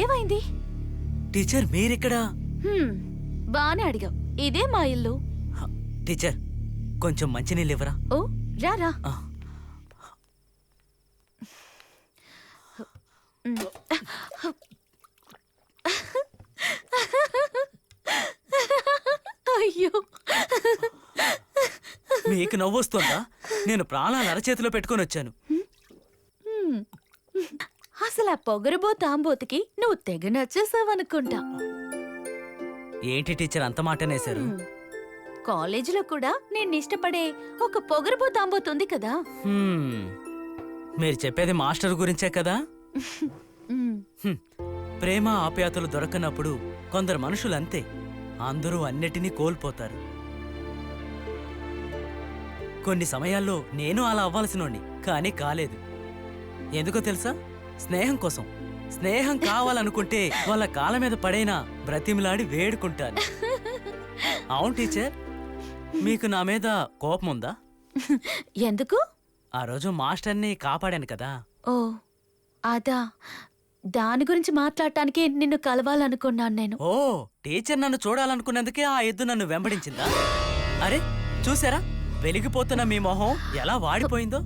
ఏమైంది? టీచర్ మీరిక్కడ? హ్మ్, బానే అడిగావు. ఇదే మా ఇల్లు. హ, టీచర్ కొంచెం మంచినీళ్ళు ఇవ్వరా ఓ రారా ఆ, అయ్యో. మీకు నవ్వొస్తుందా? నేను ప్రాణాలు అరచేతిలో పెట్టుకొని వచ్చాను. హ్మ్. అసలు ఆ పొగరబో తాంబోతుకి నువ్వు తెగ నచ్చేసావనుకుంటా. ఏంటి టీచర్ అంత మాటనేశారు. కాలేజీలో కూడా నేను ఇష్టపడే ఒక పొగరబో తాంబోతుంది కదా. హ్మ్, మీరు చెప్పేది మాస్టర్ గురించే కదా. హ్మ్, ప్రేమ ఆప్యాతలు దొరకనప్పుడు కొందరు మనుషులు అంతే అందరూ అన్నిటినీ కోల్పోతారు. కొన్ని సమయాల్లో నేను అలా అవ్వాల్సినోడిని కానీ కాలేదు. ఎందుకో తెలుసా? స్నేహం కోసం. స్నేహం కావాలనుకుంటే వాళ్ళ కాళ్ళ మీద పడైనా బ్రతిమిలాడి వేడుకుంటాను. అవును టీచర్ మీకు నా మీద కోపం ఉందా? ఎందుకు? ఆ రోజు మాస్టర్ని కాపాడాను కదా. ఓ అదా. దాని గురించి మాట్లాడటానికి నిన్ను కలవాలనుకున్నాను నేను. ఓ టీచర్ నన్ను చూడాలనుకున్నందుకే ఆ ఎద్దు నన్ను వెంబడించిందా? అరే చూసారా? వెలిగిపోతున్న మీ మొహం ఎలా వాడిపోయిందో?